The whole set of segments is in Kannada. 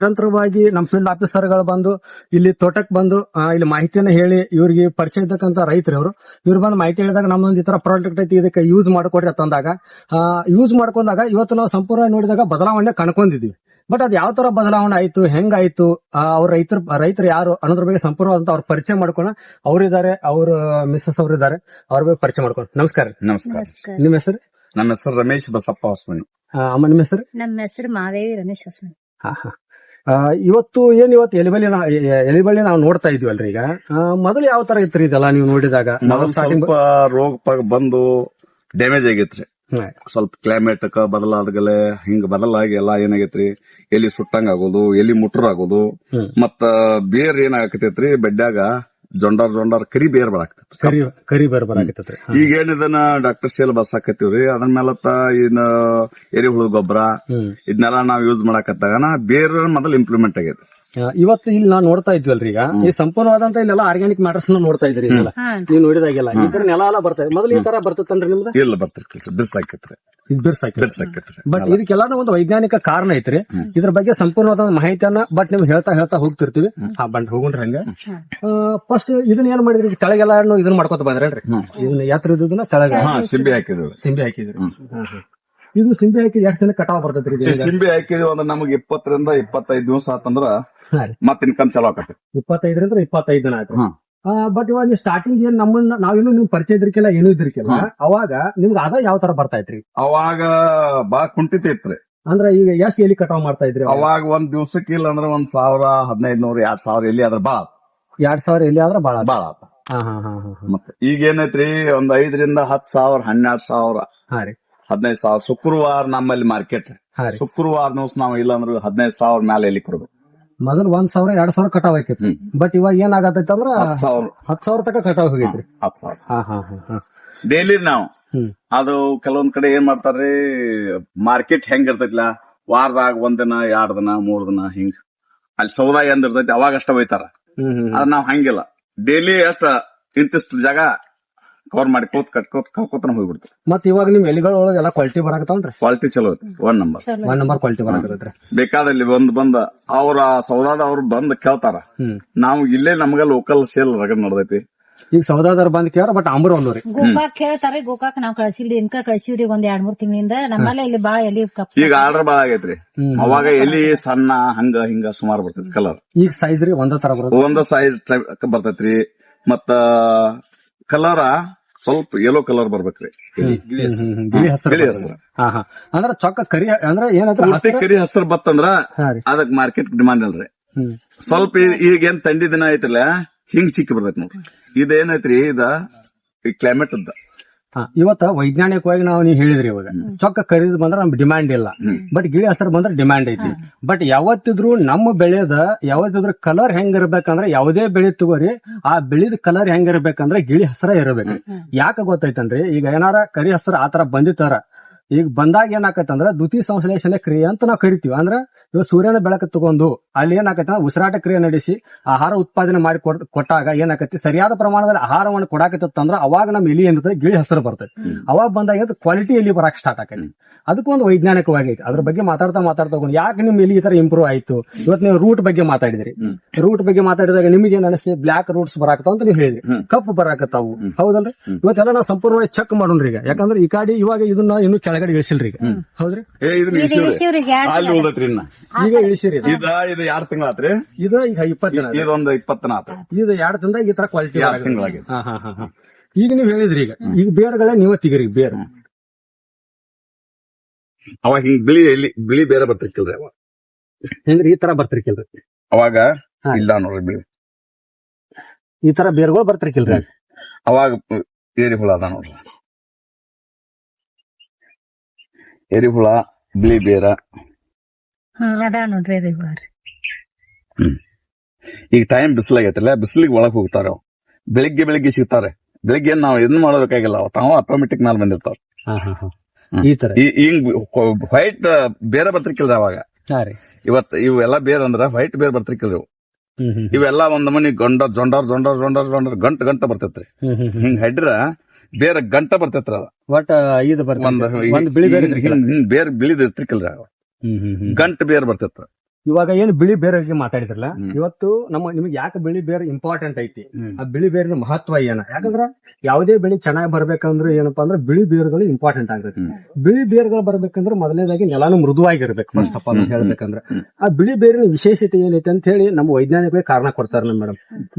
ನಿರಂತರವಾಗಿ ನಮ್ಮ ಫೀಲ್ಡ್ ಆಫೀಸರ್ಗಳು ಬಂದು ಇಲ್ಲಿ ತೋಟಕ್ಕೆ ಬಂದು ಇಲ್ಲಿ ಮಾಹಿತಿಯನ್ನ ಹೇಳಿ ಇವ್ರಿಗೆ ಪರಿಚಯ ಇದ್ದಕ್ಕಂತ ರೈತರು ಅವರು ಇವ್ರು ಬಂದು ಮಾಹಿತಿ ಹೇಳಿದಾಗ ನಮ್ಮೊಂದು ಈ ತರ ಪ್ರಾಡಕ್ಟ್ ಐತಿ ಇದಕ್ಕೆ ಯೂಸ್ ಮಾಡ್ಕೊಡ್ರಿ ಅಂತಂದಾಗ ಯೂಸ್ ಮಾಡ್ಕೊಂಡಾಗ ಇವತ್ತು ನಾವು ಸಂಪೂರ್ಣ ನೋಡಿದಾಗ ಬದಲಾವಣೆ ಕಣ್ಕೊಂಡಿದ್ವಿ ಬಟ್ ಅದ್ ಯಾವ ತರ ಬದಲಾವಣೆ ಆಯ್ತು ಹೆಂಗಾಯ್ತು ಆ, ಅವ್ರ ರೈತರ ರೈತರು ಯಾರು ಅನ್ನೋದ್ರ ಬಗ್ಗೆ ಸಂಪೂರ್ಣವಾದಂತ ಅವ್ರ ಪರಿಚಯ ಮಾಡ್ಕೊಂಡು ಅವರಿದ್ದಾರೆ ಅವ್ರ ಮಿಸ್ಸಸ್ ಅವರಿದ್ದಾರೆ ಅವ್ರ ಬಗ್ಗೆ ಪರಿಚಯ ಮಾಡ್ಕೊಂಡು. ನಮಸ್ಕಾರ ನಮಸ್ಕಾರ. ನಿಮ್ಮ ಹೆಸರು ನಮ್ಮ ಹೆಸರು ರಮೇಶ್ ಬಸಪ್ಪ ಹೊಸ್ಮನಿ. ಆ, ಅಮ್ಮ ನಿಮ್ಮ ಹೆಸರು ನಮ್ಮ ಹೆಸರು ಮಾದೇವಿ ರಮೇಶ್ ಹೊಸ್ಮನಿ. ಹಾ, ಹಾ. ಇವತ್ತು ಏನ್ ಇವತ್ತು ಎಲಿಬಳ್ಳಿ ನಾ- ಎಲಿಬಳ್ಳಿ ನಾವು ನೋಡ್ತಾ ಇದೀವಲ್ರಿ ಈಗ. ಮೊದಲು ಯಾವ ತರ ಇತ್ತು ಇದೆಲ್ಲ ನೀವು ನೋಡಿದಾಗ? ಮೊದಲು ಸ್ವಲ್ಪ ರೋಗ ಪಾಗ ಬಂದು ಡ್ಯಾಮೇಜ್ ಆಗೈತ್ರಿ. ಸ್ವಲ್ಪ ಕ್ಲೈಮೇಟ್ ಬದಲಾದ್ಗಲೆ ಹಿಂಗ ಬದಲಾಗಿ ಎಲ್ಲಾ ಏನಾಗೈತ್ರಿ? ಎಲ್ಲಿ ಸುಟ್ಟಂಗ ಆಗೋದು ಎಲಿ ಮುಟ್ರ ಆಗೋದು. ಮತ್ತ ಬೇರ್ ಏನಾಗತೈತ್ರಿ? ಬೆಡ್ಡ್ಯಾಗ ಜೊಂಡಾರ್ ಜೊಂಡಾರ್ ಕರಿ ಬೇರ್ ಬರಾಕ್ತೈತಿ ಕರಿ ಕರಿ ಬೇರ್ ಬರಾಕತ್ತೈತ್ರಿ. ಈಗ ಏನಿದನ್ನ ಡಾಕ್ಟರ್ ಸೇಲ್ ಬಸ್ ಹಾಕತ್ತೀವ್ರಿ ಅದ್ರ ಮೇಲತ್ತ ಇನ್ನ ಎರೆಹುಳು ಗೊಬ್ಬರ ಇದನ್ನೆಲ್ಲ ನಾವ್ ಯೂಸ್ ಮಾಡಾಕತ್ತಾಗನ ಬೇರ್ ಮೊದಲ್ ಇಂಪ್ಲಿಮೆಂಟ್ ಆಗೈತಿ ಇವತ್ತು ಇಲ್ಲಿ ನಾವು ನೋಡ್ತಾ ಇದ್ವಲ್ರಿ ಈಗ. ಈ ಸಂಪೂರ್ಣವಾದಂತ ಇಲ್ಲೆಲ್ಲ ಆರ್ಗ್ಯಾನಿಕ್ ಮ್ಯಾಟರ್ಸ್ ನೋಡ್ತಾ ಇದ್ರಿ ಇದೆಲ್ಲ ನೀವು ನೋಡಿದಾಗೆಲ್ಲ. ಈ ತರ ನೆಲ ಎಲ್ಲ ಬರ್ತಾ ಇದೆ ಮೊದಲು ಈ ತರ ಬರ್ತೈತನ್ರಿ ನಿಮ್ದು? ಇಲ್ಲ ಬರ್ತಿರ್ಕಿಲ್ರಿ ಬಿರ್ಸ್ ಹಾಕೈತ್ರಿ ಇದು ಬಿರ್ಸಾಕಿ ಬಟ್ ಇದಕ್ಕೆಲ್ಲಾನು ಒಂದು ವೈಜ್ಞಾನಿಕ ಕಾರಣ ಐತ್ರಿ. ಇದ್ರ ಬಗ್ಗೆ ಸಂಪೂರ್ಣವಾದ ಮಾಹಿತಿಯನ್ನ ಬಟ್ ನಿಮ್ಗೆ ಹೇಳ್ತಾ ಹೇಳ್ತಾ ಹೋಗ್ತಿರ್ತೀವಿ. ಆ ಬಂಡ್ ಹೋಗ್ರಿ ಹಂಗ. ಫಸ್ಟ್ ಇದನ್ನ ಏನ್ ಮಾಡಿದ್ರಿ? ತಳಗೆಲ್ಲ ಇದನ್ನ ಮಾಡ್ಕೊತ ಬಂದ್ರೇನ್ರಿ? ಇದನ್ನ ಯಾತ್ರ ಇದನ್ನ ತೆಳಗ. ಹಾ ಸಿಂಬಿ ಹಾಕಿದ್ರು ಸಿಂಬಿ ಹಾಕಿದ್ರಿ ಇದು ಸಿಂಬಿ ಹಾಕಿ ಎಷ್ಟು ದಿನ ಕಟಾವ್ ಬರ್ತೈತ್ರಿ ಸಿಂಬಿ ಹಾಕಿದ್ವಿ ಅಂದ್ರೆ ನಮಗೆ ಇಪ್ಪತ್ತರಿಂದ ಇಪ್ಪತ್ತೈದು ದಿವಸ ಆತಂದ್ರ ಮತ್ತೆ ಮತ್ ಇನ್ಕಮ್ ಚಲೋ ಆಕತಿ ಇಪ್ಪತ್ತೈದರಿಂದ ಇಪ್ಪತ್ತೈದು ದಿನ ಆಯ್ತು. ಬಟ್ ಇವಾಗ ನೀವು ಸ್ಟಾರ್ಟಿಂಗ್ ಏನ್ ನಮ್ಮನ್ನ ನಾವೇನು ನಿಮ್ ಪರಿಚಯ ಇದ್ರಿಕೆಲ್ಲ ಏನೂ ಇದ್ರಿಕೆಲ್ಲ ಅವಾಗ ನಿಮ್ಗೆ ಅದ ಯಾವ ತರ ಬರ್ತಾ ಇತ್ರಿ? ಅವಾಗ ಬಾ ಕುಂಠಿತ ಇತ್ರಿ. ಅಂದ್ರೆ ಈಗ ಎಷ್ಟ್ ಎಲ್ಲಿ ಕಟಾವ್ ಮಾಡ್ತಾ ಇದ್ರಿ ಅವಾಗ? ಒಂದ್ ದಿವ್ಸಕ್ಕೆ ಇಲ್ಲ ಅಂದ್ರೆ ಒಂದ್ ಸಾವಿರ ಹದಿನೈದು ನೂರ ಎರಡ್ ಸಾವಿರ ಎಲ್ಲಿ ಆದ್ರೆ ಬಾಳ ಎರಡ್ ಸಾವಿರ ಎಲ್ಲಿ ಆದ್ರೆ ಬಾಳ ಬಾಳ ಈಗ ಏನೈತ್ರಿ ಒಂದ್ ಐದರಿಂದ ಹತ್ ಸಾವಿರ ಹನ್ನೆರಡ್ ಸಾವಿರ. ಹಾ ರೀ. ಹದಿನೈದು ಸಾವಿರ. ಶುಕ್ರವಾರ ನಮ್ಮಲ್ಲಿ ಮಾರ್ಕೆಟ್ ಶುಕ್ರವಾರ ದಿವಸ ನಾವು ಇಲ್ಲ ಅಂದ್ರೆ ಹದಿನೈದು ಸಾವಿರ ಮೇಲೆ ಎಲ್ಲಿ ಕೊಡ್ಬೇಕು ಮೊದಲು ಒಂದ್ ಸಾವಿರ ಎರಡ್ ಸಾವಿರ ಕಟಾವ್ ಆಕೈತಿ ಬಟ್ ಇವಾಗ ಏನ್ ಆಗತೈತಿ ಅಂದ್ರ ಹತ್ ಸಾವಿರ. ತಕ ಕಟಾವ್ ಹೋಗೈತ್ರಿ. ಹತ್ ಸಾವಿರ. ಡೈಲಿ ನಾವು. ಅದು ಕೆಲವೊಂದ್ ಕಡೆ ಏನ್ ಮಾಡ್ತಾರ್ರಿ ಮಾರ್ಕೆಟ್ ಹೆಂಗ್ ಇರ್ತೈತಿಲ್ಲ ವಾರದಾಗ ಒಂದ್ ದಿನ ಎರಡ್ ದಿನ ಮೂರ್ ದಿನ ಹಿಂಗ್. ಅಲ್ಲಿ ಸೌದಾ ಎಂದಿರ್ತೈತಿ ಅವಾಗ ಅಷ್ಟ ಹ್ಮ್ ಅದ್ ನಾವ್ ಹಂಗಿಲ್ಲ. ಡೈಲಿ ಅಷ್ಟ ಇಂತಿಷ್ಟು ಜಾಗ ಕವರ್ ಮಾಡಿ ಕೂತ್ ಕಟ್ಕೋತ್ ಕಳ್ಕೊತನ ಹೋಗ್ಬಿಡ್ತು. ಮತ್ ಇವಾಗ ನಿಮ್ ಎಲೆಗಳೊಳಗೆ ಒಳಗೆ ಎಲ್ಲ ಕ್ವಾಲಿಟಿ ಬರಾಕತ್ತಾವ್ರಿ ಕ್ವಾಲಿಟಿ ಚಲೋ ಐತಿ one number one number quality ಬರಾಕತ್ತೈತ್ರಿ. ಬೇಕಾದಲ್ಲಿ ಬಂದ್ ಬಂದ ಅವ್ರ ಸೌದಾದ ಅವ್ರು ಬಂದ್ ಕೇಳ್ತಾರ. ನಾವು ಇಲ್ಲೇ ನಮ್ಗ ಲೋಕಲ್ ಸೇಲ್ ರಗ ನಡ್ದೈತಿ. ಈಗ ಸೌದಾದರ್ ಬಂದ್ ಕೇಳ ಬಟ್ ಅಂಬರ್ ಒಂದೂರಿ. ಗೋಕಾಕ್ ಕೇಳ್ತಾರೆ ಗೋಕಾಕ್ ನಾವ್ ಕಳ್ಸಿಲ್ರಿ ಇನ್ಕ ಕಳ್ಸಿವ್ರಿ ಒಂದ್ ಎರಡ್ ಮೂರ್ ತಿಂಗಳಿಂದ. ನಮ್ಮಲ್ಲೇ ಇಲ್ಲಿ ಬಾಳ ಎಲ್ಲಿ ಕಪ್ಸ್ ಈಗ ಆರ್ಡರ್ ಬಾಳ ಆಗೈತ್ರಿ. ಅವಾಗ ಎಲಿ ಸಣ್ಣ ಹಂಗ ಹಿಂಗ ಸುಮಾರು ಬರ್ತೈತಿ ಕಲರ್ ಈಗ ಸೈಜ್ ರೀ ಒಂದ ತರ ಒಂದ ಸೈಜ್ ಬರ್ತೈತ್ರಿ. ಮತ್ತ ಕಲರ ಸ್ವಲ್ಪ ಯೆಲ್ಲೋ ಕಲರ್ ಬರ್ಬೇಕ್ರಿ. ಹ್ಮ್, ಹ್ಮ್, ಹ್ಮ್. ಬಿಳಿ ಹಸ್ರು ಬಿಳಿ ಬರ್ತದೆ. ಹಸ್ರು. ಹಾ ಹಾ. ಅಂದ್ರ ಚೊಕ್ಕ ಕರಿ ಅಂದ್ರ ಏನಂದ್ರ ಪೂರ್ತಿ ಕರಿ ಹಸರ್ ಬತ್ತಂದ್ರ ಹಾ ರೀ. ಅದಕ್ ಮಾರ್ಕೆಟ್ ಡಿಮಾಂಡ್ ಅಲ್ರಿ ಹ್ಮ್. ಸ್ವಲ್ಪ ಈ- ಈಗ ಏನ್ ತಂಡಿ ದಿನ ಐತಲ್ಲ ಹಿಂಗ್ ಸಿಕ್ಕಿ ಬರ್ತೈತಿ ನೋಡ್ರಿ. ಇದೇನೈತ್ರಿ ಇದ ಈ ಕ್ಲೈಮೇಟ್ ಅದ ಇವತ್ತ ವೈಜ್ಞಾನಿಕವಾಗಿ ನಾವು ನೀವು ಹೇಳಿದ್ರಿ ಇವಾಗ. ಚೊಕ್ಕ ಖರೀದ್ ಬಂದ್ರೆ ನಮ್ ಡಿಮ್ಯಾಂಡ್ ಇಲ್ಲ. ಬಟ್ ಗಿಳಿ ಹಸರ್ ಬಂದ್ರೆ ಡಿಮ್ಯಾಂಡ್ ಐತಿ. ಬಟ್ ಯಾವತ್ತಿದ್ರು ನಮ್ಮ ಬೆಳೆದ ಯಾವತ್ತಿದ್ರು ಕಲರ್ ಹೆಂಗಿರ್ಬೇಕಂದ್ರೆ ಯಾವುದೇ ಬೆಳೆ ತಗೋರಿ ಆ ಬೆಳೆದ ಕಲರ್ ಹೆಂಗಿರ್ಬೇಕಂದ್ರೆ ಗಿಳಿ ಹಸರ ಇರಬೇಕು. ಯಾಕೆ ಗೊತ್ತೈತನ್ರಿ ಈಗ ಏನಾರ ಕರಿ ಹಸ್ರ ಆತರ ಬಂದಿತ್ತಾರ. ಈಗ ಬಂದಾಗ ಏನಾಕತ್ತಂದ್ರ ದ್ವಿತೀಯ ಸಂಶ್ಲೇಷಣೆ ಕ್ರಿಯೆ ಅಂತ ನಾವು ಕರಿತೀವಿ. ಅಂದ್ರ ಇವಾಗ ಸೂರ್ಯನ ಬೆಳಕು ತಗೊಂಡು ಅಲ್ಲಿ ಏನಾಕತ್ತ ಉಸಿರಾಟ ಕ್ರಿಯೆ ನಡೆಸಿ ಆಹಾರ ಉತ್ಪಾದನೆ ಮಾಡಿ ಕೊಟ್ಟಾಗ ಏನಾಕತಿ? ಸರಿಯಾದ ಪ್ರಮಾಣದಲ್ಲಿ ಆಹಾರವನ್ನು ಕೊಡಾಕತ್ತಂದ್ರ ಅವಾಗ ನಮ್ಮ ಎಲಿ ಏನಿರ್ತದೆ? ಗಿಳಿ ಹೆಸರು ಬರ್ತೈತಿ. ಅವಾಗ ಬಂದಾಗ ಕ್ವಾಲಿಟಿ ಎಲಿ ಬರಾಕ್ ಸ್ಟಾರ್ಟ್ ಆಕೈತಿ. ಅದಕ್ಕೂ ಒಂದು ವೈಜ್ಞಾನಿಕವಾಗಿ ಐತಿ. ಅದ್ರ ಬಗ್ಗೆ ಮಾತಾಡ್ತಾ ಮಾತಾಡ್ತಾ ಹೋಗೋಣ ಯಾಕೆ ನಿಮ್ ಎಲಿ ಈ ತರ ಇಂಪ್ರೂವ್ ಆಯ್ತು? ಇವತ್ತು ನೀವು ರೂಟ್ ಬಗ್ಗೆ ಮಾತಾಡಿದ್ರಿ. ರೂಟ್ ಬಗ್ಗೆ ಮಾತಾಡಿದಾಗ ನಿಮಗೆ ಏನ್ ಅನಿಸ್ತಿ? ಬ್ಲಾಕ್ ರೂಟ್ಸ್ ಬರಾಕತ್ತಾವ ಅಂತ ನೀವು ಹೇಳಿದ್ರಿ. ಕಪ್ಪು ಬರಾಕತ್ತಾವು. ಹೌದಲ್ರಿ? ಇವತ್ತೆಲ್ಲ ನಾವು ಸಂಪೂರ್ಣವಾಗಿ ಚೆಕ್ ಮಾಡೋಣ ಈಗ ಯಾಕಂದ್ರೆ ಈ ಕಾಡಿ ಇವಾಗ ಇದನ್ನ ಇನ್ನು ಕೆಳಗಡೆ ಇಳಿಸಿಲ್ರಿ ಈಗ. ಹೌದ್ರಿ? ಏ ಇದನ್ನ ಇದು ಇಳಿಸಿವ್ರಿ. ಇಳಿಸಿವ್ರಿ ಅಲ್ಲಿ ಉಳ್ದೈತ್ರಿ ಇನ್ನ ಈಗ ಇಳಿಸಿರಿ. ಇದು. ಇದ ಇದು ಎರಡ್ ತಿಂಗಳ ಆತ್ರಿ? ಇದು ಈಗ ಇಪ್ಪತ್ತು ದಿನ ಆಗಿದೆ. ಇದೊಂದ್ ಇಪ್ಪತ್ತನ ಆತ್ರಿ. ಇದು ಎರಡು ತಿಂದ ಈ ತರ ಕ್ವಾಲಿಟಿ ಹಾ ಹಾ ಹಾ ಹಾ. ಈಗ ನೀವು ಹೇಳಿದ್ರಿ ಈಗ. ಈಗ ಬೇರ್ಗಳೇ ನೀವ ತೆಗೀರಿ ಬೇರ್. ಅವಾಗ ಹಿಂಗ್ ಬಿಳಿ ಎಲ್ಲಿ ಬಿಳಿ ಬೇರೆ ಬರ್ತಿರ್ಕಿಲ್ರಿ ಅವಾಗ. ಹೆಂಗ್ರಿ ಈ ತರ ಬರ್ತಿರ್ಕಿಲ್ರಿ. ಅವಾಗ ಹಾ. ಇಲ್ಲ ನೋಡ್ರಿ ಬಿಳಿ. ಈ ತರ ಬೇರ್ಗಳು ಬರ್ತಿರ್ಕಿಲ್ರಿ. ಅವಾಗ ಏರಿಹುಳ ಅದ ನೋಡ್ರಿ. ಎರಿಹುಳ ಬಿಳಿ ಬೇರ ಹ್ಮ್ ಅದ ನೋಡ್ರಿ ಅದು ಇವಾಗ. ಈಗ ಟೈಮ್ ಬಿಸಿಲಾಗೈತಲ್ಲ ಬಿಸಿಲಿಗೆ ಒಳಗ್ ಹೋಗ್ತಾರೆ ಅವು. ಬೆಳಿಗ್ಗೆ ಬೆಳಿಗ್ಗೆ ಸಿಗ್ತಾರೆ. ಬೆಳಿಗ್ಗೆ ಏನ್ ನಾವ್ ಇದನ್ನ ಮಾಡೋದಕ್ಕಾಗಿಲ್ಲ ತಾವ ತಾವು ಆಟೋಮೆಟಿಕ್ ಮೇಲೆ ಬಂದಿರ್ತಾವ ಹಾ ಹಾ ಹಾ. ಈ ತರ. ಈ ಹಿಂಗ್ ವೈಟ್ ಬೇರೆ ಬರ್ತಿರ್ಕಿಲ್ರಿ ಅವಾಗ. ರೀ. ಇವತ್ ಇವೆಲ್ಲ ಬೇರೆ ಅಂದ್ರ ವೈಟ್ ಬೇರೆ ಬರ್ತಿರ್ಕಿಲ್ರಿ ಇವೆಲ್ಲ ಒಂದ್ ಮನಿ ಗಂಡ ಜೊಂಡರ್ ಜೊಂಡರ್ ಜೊಂಡರ್ ಜೊಂಡಾರ್ ಗಂಟ ಗಂಟ ಬರ್ತೈತ್ರಿ. ಹಿಂಗ್ ಹಡ್ರ ಬೇರೆ ಗಂಟ ಬರ್ತೈತ್ರ ಒಟ್ಟ ಐದು ಒಂದ್ ಬರ್ತದೆ ಒಂದ್ ಬಿಳಿ ಬೇರೆ ಬೇರ್ ಬಿಳಿದ್ ಇರ್ತಿರ್ಕಿಲ್ರಿ ಅವ. ಹ್ಮ್ ಹ್ಮ್ ಹ್ಮ್. ಗಂಟ ಬೇರೆ ಬರ್ತೈತ್ರ. ಇವಾಗ ಏನು ಬಿಳಿ ಬೇರಿಗೆ ಮಾತಾಡಿದ್ರಲ್ಲ? ಇವತ್ತು ನಮ್ಮ ನಿಮ್ಗೆ ಯಾಕೆ ಬಿಳಿ ಬೇರೆ ಇಂಪಾರ್ಟೆಂಟ್ ಐತಿ? ಆ ಬಿಳಿ ಬೇರಿನ ಮಹತ್ವ ಏನ? ಯಾಕಂದ್ರ ಯಾವುದೇ ಬೆಳೆ ಚೆನ್ನಾಗಿ ಬರ್ಬೇಕಂದ್ರೆ ಏನಪ್ಪಾ ಅಂದ್ರೆ ಬಿಳಿ ಬೇರುಗಳು ಇಂಪಾರ್ಟೆಂಟ್ ಆಗಿರುತ್ತೆ ಬಿಳಿ ಬೇರುಗಳು ಬರ್ಬೇಕಂದ್ರೆ ಮೊದಲನೇದಾಗಿ ನೆಲಾನು ಮೃದುವಾಗಿರ್ಬೇಕು ಫಸ್ಟ್ ಆಫ್ ಆಲ್ ಹೇಳ್ಬೇಕಂದ್ರೆ. ಆ ಬಿಳಿ ಬೇರಿನ ವಿಶೇಷತೆ ಏನೈತೆ ಅಂತ ಹೇಳಿ ನಮ್ಮ ವೈಜ್ಞಾನಿಕವಾಗಿ ಕಾರಣ ಕೊಡ್ತಾರೆ ನಮ್ಮ ಮೇಡಮ್.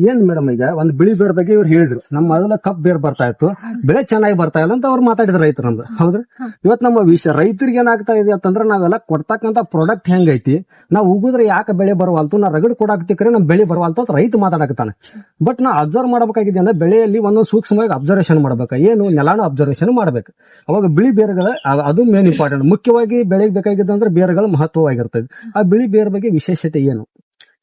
ಏನ್ ಮೇಡಮ್ ಈಗ? ಒಂದು ಬಿಳಿ ಬೇರ್ ಬಗ್ಗೆ ಇವ್ರು ಹೇಳಿದ್ರು. ನಮ್ಮ ಮೊದಲ ಕಪ್ ಬೇರ್ ಬರ್ತಾ ಇತ್ತು. ಬೆಳೆ ಚೆನ್ನಾಗಿ ಬರ್ತಾ ಇಲ್ಲ ಅಂತ ಅವ್ರು ಮಾತಾಡಿದ್ರು ರೈತರು ನಮ್ದು. ಹೌದ್ರ? ಇವತ್ತು ನಮ್ಮ ವಿಷಯ ರೈತರಿಗೆ ಏನಾಗ್ತಾ ಇದೆ ಅಂತಂದ್ರೆ ನಾವೆಲ್ಲ ಕೊಡ್ತಕ್ಕಂತ ಪ್ರಾಡಕ್ಟ್ ಹೆಂಗೈತಿ? ನಾವು ಉಗಿದ್ರೆ ಯಾಕೆ ಬೆಳೆ ಬರವಲ್ತು? ನಾ ರಗಡ್ ಕೊಡಾಕ್ತಿಕ್ರೆ ನಮ್ ಬೆಳೆ ಬರವಲ್ತು ಅಂತ ರೈತ ಮಾತಾಡಕತ್ತಾನೆ. ಬಟ್ ನಾ ಅಬ್ಸರ್ವ್ ಮಾಡಬೇಕಾಗಿದೆ ಅಂದ್ರೆ ಬೆಳೆಯಲ್ಲಿ ಒಂದೊಂದು ಸೂಕ್ಷ್ಮವಾಗಿ ಅಬ್ಸರ್ವೇಷನ್ ಮಾಡ್ಬೇಕು. ಏನು ನೆಲಾನು ಅಬ್ಸರ್ವೇಷನ್ ಮಾಡ್ಬೇಕು. ಅವಾಗ ಬಿಳಿ ಬೇರುಗಳ ಅದು ಮೇನ್ ಇಂಪಾರ್ಟೆಂಟ್ ಮುಖ್ಯವಾಗಿ ಬೆಳೆಗೆ ಬೇಕಾಗಿದ್ದಂದ್ರೆ ಬೇರುಗಳು ಮಹತ್ವವಾಗಿರ್ತದೆ ಆ ಬಿಳಿ ಬೇರ್ ಬಗ್ಗೆ ವಿಶೇಷತೆ ಏನು?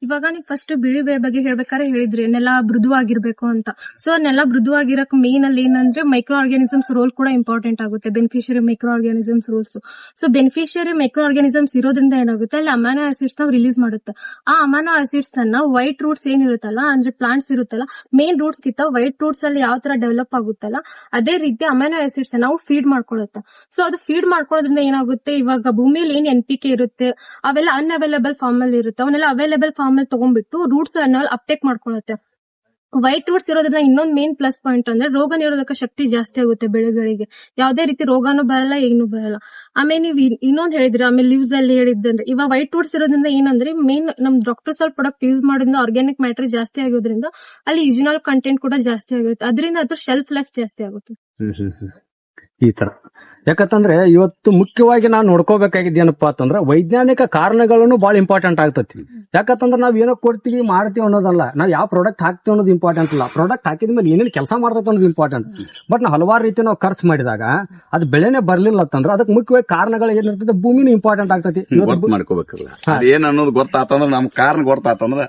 ಇವಾಗ ನೀವು ಫಸ್ಟ್ ಬಿಳಿ ಬೇ ಬಗ್ಗೆ ಹೇಳ್ಬೇಕಾದ್ರೆ ಹೇಳಿದ್ರಿ, ನೆಲ ಮೃದುವಾಗಿರ್ಬೇಕು ಅಂತ. ಸೊ ನೆಲ ಮೃದುವಾಗಿರಕ್ ಮೇನ್ ಅಲ್ಲಿ ಏನಂದ್ರೆ ಮೈಕ್ರೋ ಆರ್ಗ್ಯಾನಿಸಮ್ಸ್ ರೋಲ್ ಕೂಡ ಇಂಪಾರ್ಟೆಂಟ್ ಆಗುತ್ತೆ. Beneficiary micro organisms rules so beneficiary micro organisms ಇರೋದ್ರಿಂದ ಏನಾಗುತ್ತೆ? ಅಲ್ಲಿ ಅಮೈನೋ ಆಸಿಡ್ಸ್ ನಾವು ರಿಲೀಸ್ ಮಾಡುತ್ತೆ. ಆ ಅಮೈನೋ ಆಸಿಡ್ಸ್ ಅನ್ನ ವೈಟ್ ರೂಟ್ಸ್ ಏನಿರುತ್ತಲ್ಲ, ಅಂದ್ರೆ ಪ್ಲಾಂಟ್ಸ್ ಇರುತ್ತಲ್ಲ ಮೇನ್ ರೂಟ್ಸ್ ಕಿತ್ತ ವೈಟ್ ರೂಟ್ಸ್ ಅಲ್ಲಿ ಯಾವ ತರ ಡೆವಲಪ್ ಆಗುತ್ತಲ್ಲ, ಅದೇ ರೀತಿ ಅಮಾನೋ ಆಸಿಡ್ಸ್ ನಾವು ಫೀಡ್ ಮಾಡ್ಕೊಳುತ್ತೆ ಸೊ ಅದು ಫೀಡ್ ಮಾಡ್ಕೊಳ್ಳೋದ್ರಿಂದ ಏನಾಗುತ್ತೆ? ಇವಾಗ ಭೂಮಿಯಲ್ಲಿ ಏನ್ ಎನ್ ಪಿ ಕೆ ಇರುತ್ತೆ? ಅವೆಲ್ಲ ಅನ್ಅವೈಲೇಬಲ್ ಫಾರ್ಮ್ ಅಲ್ಲಿ ಇರುತ್ತೆ. ಅವನ್ನೆಲ್ಲ ಅವೈಲೇಬಲ್ ಫಾರ್ಮ್ ಅಲ್ಲಿ ತಗೊಂಡ್ಬಿಟ್ಟು ರೂಟ್ಸ್ ಅನ್ನೋಲ್ ಅಪ್ಟೇಕ್ ಮಾಡ್ಕೊಳತ್ತೆ. ವೈಟ್ ರೂಟ್ಸ್ ಇರೋದ್ರಿಂದ ಇನ್ನೊಂದ್ ಮೇನ್ ಪ್ಲಸ್ ಪಾಯಿಂಟ್ ಅಂದ್ರೆ ರೋಗ ನಿರೋಧಕ ಶಕ್ತಿ ಜಾಸ್ತಿ ಆಗುತ್ತೆ ಬೆಳೆಗಳಿಗೆ. ಯಾವ್ದೇ ರೀತಿ ರೋಗಾನು ಬರಲ್ಲ, ಏನು ಬರಲ್ಲ. ಆಮೇಲೆ ನೀವು ಇನ್ನೊಂದು ಹೇಳಿದ್ರಿ, ಆಮೇಲೆ ಲೀವ್ಸ್ ಅಲ್ಲಿ ಹೇಳಿದ್ದಂದ್ರೆ ಇವಾಗ ವೈಟ್ ರೂಟ್ಸ್ ಇರೋದ್ರಿಂದ ಏನಂದ್ರೆ ಮೇನ್ ನಮ್ ಡಾಕ್ಟರ್ ಸಾಲ್ ಪ್ರಾಡಕ್ಟ್ ಯೂಸ್ ಮಾಡೋದ್ರಿಂದ ಆರ್ಗ್ಯಾನಿಕ್ ಮ್ಯಾಟ್ರಿ ಜಾಸ್ತಿ ಆಗೋದ್ರಿಂದ ಅಲ್ಲಿ ಇಜಿನಲ್ ಕಂಟೆಂಟ್ ಕೂಡ ಜಾಸ್ತಿ ಆಗಿರುತ್ತೆ ಅದರಿಂದ ಅದ್ರ ಶೆಲ್ಫ್ ಲೈಫ್ ಜಾಸ್ತಿ ಆಗುತ್ತೆ. ಈ ತರ. ಯಾಕಂತಂದ್ರೆ ಇವತ್ತು ಮುಖ್ಯವಾಗಿ ನಾವು ನೋಡ್ಕೋಬೇಕಾಗಿದ್ದು ಏನಪ್ಪಾ ಅಂತಂದ್ರೆ ವೈಜ್ಞಾನಿಕ ಕಾರಣಗಳನ್ನು ಬಹಳ ಇಂಪಾರ್ಟೆಂಟ್ ಆಗ್ತತಿ. ಯಾಕಂತಂದ್ರೆ ನಾವ್ ಏನೋ ಕೊಡ್ತೀವಿ ಮಾಡ್ತೀವಿ ಅನ್ನೋದಲ್ಲ. ನಾವ್ ಯಾವ ಪ್ರಾಡಕ್ಟ್ ಹಾಕ್ತೀವಿ ಅನ್ನೋದು ಇಂಪಾರ್ಟೆಂಟ್ ಇಲ್ಲ. ಪ್ರಾಡಕ್ಟ್ ಹಾಕಿದ ಮೇಲೆ ಏನೇನು ಕೆಲಸ ಮಾಡ್ತೈತೆ ಅನ್ನೋದು ಇಂಪಾರ್ಟೆಂಟ್ ಬಟ್ ನಾವು ಹಲವಾರು ರೀತಿ ನಾವು ಖರ್ಚು ಮಾಡಿದಾಗ ಅದು ಬೆಳೆನೆ ಬರ್ಲಿಲ್ಲ ಅಂತಂದ್ರೆ ಅದಕ್ಕೆ ಮುಖ್ಯವಾಗಿ ಕಾರಣಗಳು ಏನಿರ್ತದೆ ಭೂಮಿನೂ ಇಂಪಾರ್ಟೆಂಟ್ ಆಗ್ತತಿ. ಮಾಡ್ಕೋಬೇಕು ಗೊತ್ತ ಮಾಡ್ಕೋಬೇಕಲ್ಲ. ಏನ್ ಅನ್ನೋದು ಗೊತ್ತಾತಂದ್ರ ನಮ್ ಕಾರಣ ಗೊತ್ತಾತಂದ್ರ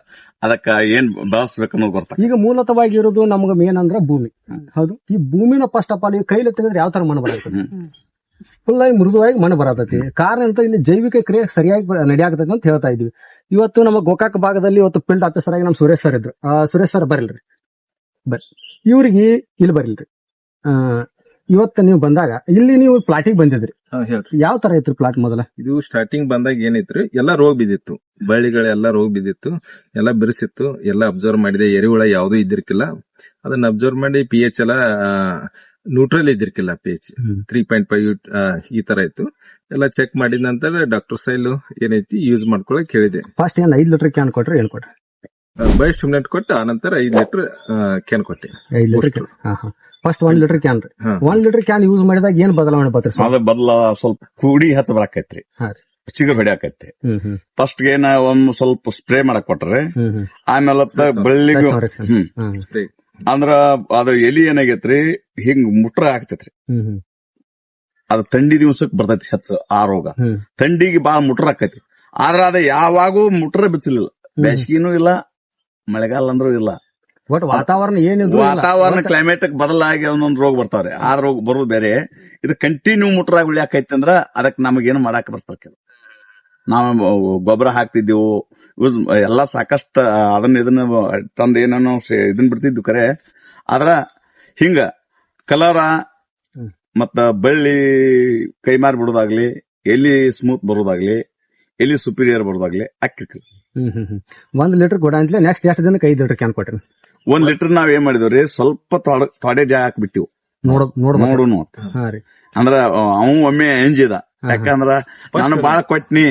ಅದಕ್ಕ ಏನ್ ಬೆಳೆಸ್ಬೇಕು ಅನ್ನೋದು ಗೊತ್ತಾಗ ಈಗ ಮೂಲತವಾಗಿ ಇರೋದು ನಮ್ಗೆ ಮೇನ್ ಅಂದ್ರೆ ಭೂಮಿ. ಹೌದು? ಈ ಭೂಮಿನ ಫಸ್ಟ್ ಆಫ್ ಆಲ್ ಈಗ ಕೈಲಿ ತೆಗೆದ್ರೆ ಯಾವ ತರ ಮನ ಬರಾಕತಿ ಫುಲ್ ಆಗಿ ಮೃದುವಾಗಿ ಮಣ್ಣು ಬರತೈತಿ. ಕಾರಣ ಅಂತ ಇಲ್ಲಿ ಜೈವಿಕ ಕ್ರಿಯೆ ಸರಿಯಾಗಿ ನಡೆಯಾಗತೈತಿ ಅಂತ ಹೇಳ್ತಾ ಇದ್ವಿ. ಇವತ್ತು ನಮ್ಮ ಗೋಕಾಕ್ ಭಾಗದಲ್ಲಿ ಇವತ್ತು ಫೀಲ್ಡ್ ಆಫೀಸರ್ ಆಗಿ ನಮ್ಮ ಸುರೇಶ್ ಸರ್ ಇದ್ರು. ಆ, ಸುರೇಶ್ ಸರ್ ಬರಿಲ್ರಿ ಬರ್ರಿ. ಇವ್ರಿಗೆ ಇಲ್ಲಿ ಬರಿಲ್ರಿ ಇವತ್ತು ನೀವು ಬಂದಾಗ ಇಲ್ಲಿ ನೀವು ಪ್ಲಾಟಿಗೆ ಬಂದಿದ್ರಿ. ಯಾವ ತರ ಐತ್ರಿ ಪ್ಲಾಟ್ ಮೊದಲ? ಇದು ಸ್ಟಾರ್ಟಿಂಗ್ ಬಂದಾಗ ಏನಿತ್ರಿ? ಎಲ್ಲಾ ರೋಗ ಬಿದ್ದಿತ್ತು. ಬಳ್ಳಿಗಳೆಲ್ಲ ರೋಗ ಬಿದ್ದಿತ್ತು. ಎಲ್ಲಾ ಬಿರ್ಸಿತ್ತು. ಎಲ್ಲ ಅಬ್ಸರ್ವ್ ಮಾಡಿದೆ. ಎರಿಹುಳ ಯಾವ್ದು ಇದ್ದಿರ್ಕಿಲ್ಲ. ಅದನ್ನ ಅಬ್ಸರ್ವ್ ಮಾಡಿ ಪಿ ಎಚ್ ಎಲ್ಲ neutral ಇದ್ದಿರ್ಕಿಲ್ಲ P H three point five ಈ ತರ ಇತ್ತು. ಎಲ್ಲ ಚೆಕ್ ಮಾಡಿದ ನಂತರ ಡಾಕ್ಟರ್ ಸೈಲು ಏನೈತಿ ಯೂಸ್ ಮಾಡ್ಕೊಳಕ್ ಹೇಳಿದೆ. ಫಸ್ಟ್ ಏನ್ ಐದು ಲೀಟರ್ ಕ್ಯಾನ್ ಕೊಟ್ರಿ ಏನ್ ಕೊಟ್ರಿ ಬೈ ಸ್ಟಿಮ್ಯುಲೆಂಟ್ ಕೊಟ್ಟು ಆನಂತರ ಐದು ಲೀಟರ್ ಕ್ಯಾನ್ ಕೊಟ್ಟೆ. ಐದು ಲೀಟರ್ ಕ್ಯಾನ್ ಫಸ್ಟ್ ಒಂದ್ ಲೀಟರ್ ಕ್ಯಾನ್ ರೀ. ಒಂದ್ ಲೀಟರ್ ಕ್ಯಾನ್ ಯೂಸ್ ಮಾಡಿದಾಗ ಏನ್ ಬದಲಾವಣೆ ಬರ್ತೀರಿ ಸರ್ ಅದ ಬದಲ ಸ್ವಲ್ಪ ಕೂಡಿ ಹಚ್ಚ ಬರಾಕೈತ್ರಿ ಚಿಗ ಹೊಡಿಯಾಕೈತಿ ಚಿಗುರ್ ಹೊಡ್ಯಾಕೈತಿ ಫಸ್ಟ್ ಏನ ಒಂದ್ ಸ್ವಲ್ಪ ಸ್ಪ್ರೇ ಮಾಡಕ್ ಕೊಟ್ರಿ ಆಮೇಲೆ ಬಳ್ಳಿಗೂ ಬಳ್ಳಿಗೂ ಅಂದ್ರ ಅದ ಎಲಿ ಏನಾಗೈತ್ರಿ ಹಿಂಗ್ ಮುಟ್ರ ಆಗ್ತೈತ್ರಿ. ಅದ ಥಂಡಿ ದಿವ್ಸಕ್ ಬರ್ತೈತಿ ಹೆಚ್ಚು ಆ ರೋಗ. ಥಂಡಿಗೆ ಬಾಳ ಮುಟ್ರ ಆಕೈತಿ ಆದ್ರ ಅದ ಯಾವಾಗೂ ಮುಟ್ರ ಬಿಚ್ಚಲಿಲ್ಲ. ಬೇಸಿಗೆನೂ ಇಲ್ಲ ಮಳೆಗಾಲ ಅಂದ್ರೂ ಇಲ್ಲ. ಬಟ್ ವಾತಾವರಣ ಏನಿದ್ರು ವಾತಾವರಣ ಕ್ಲೈಮೇಟ್ ಬದಲಾಗಿ ಒಂದೊಂದು ರೋಗ ಬರ್ತಾವ್ರಿ. ಆ ರೋಗ ಬರೋದು ಬೇರೆ. ಇದು ಕಂಟಿನ್ಯೂ ಮುಟ್ರಾಗ ಉಳಿಯಾಕೈತಿ ಅಂದ್ರ ಅದಕ್ ನಮಗೇನು ಮಾಡಾಕ ಬರ್ತಾರ ನಾವು ಗೊಬ್ಬರ ಹಾಕ್ತಿದ್ದೆವು. ಯೂಸ್ ಎಲ್ಲಾ ಸಾಕಷ್ಟು ಅದನ್ನ ಇದನ್ನ ತಂದು ಏನೇನೋ ಇದನ್ನ ಇದನ್ ಬಿಡ್ತಿದ್ವು ಕರೆ. ಆದ್ರ ಹಿಂಗ ಕಲರ. ಮತ್ತ ಬಳ್ಳಿ ಕೈ ಮಾರಿ ಬಿಡೋದಾಗ್ಲಿ ಎಲ್ಲಿ ಸ್ಮೂತ್ ಬರೋದಾಗ್ಲಿ ಎಲ್ಲಿ ಸುಪೀರಿಯರ್ ಬರೋದಾಗ್ಲಿ ಹ್ಮ್ ಒಂದ್ ಲೀಟರ್ ಅಂತಲೇ ನೆಕ್ಸ್ಟ್ ಎಷ್ಟು ದಿನಕ್ಕೆ ಐದು ಲೀಟರ್ ಕ್ಯಾನ್ ಕೊಟ್ರಿ? ಒಂದ್ ಲೀಟರ್ ನಾವ್ ಏನ್ ಮಾಡಿದ್ವಿ ಸ್ವಲ್ಪ ತೊಡ- ಜಾಗ ಹಾಕ್ಬಿಟ್ಟಿವು. ನೋಡ್ ನೋಡು ನೋಡುನು ಹಾ ರೀ. ಅಂದ್ರ ಅವ ಒಮ್ಮೆ ಎಂಜಿದ. ಯಾಕಂದ್ರ ನಾನು ಬಾಳ ಕೊಟ್ನಿ.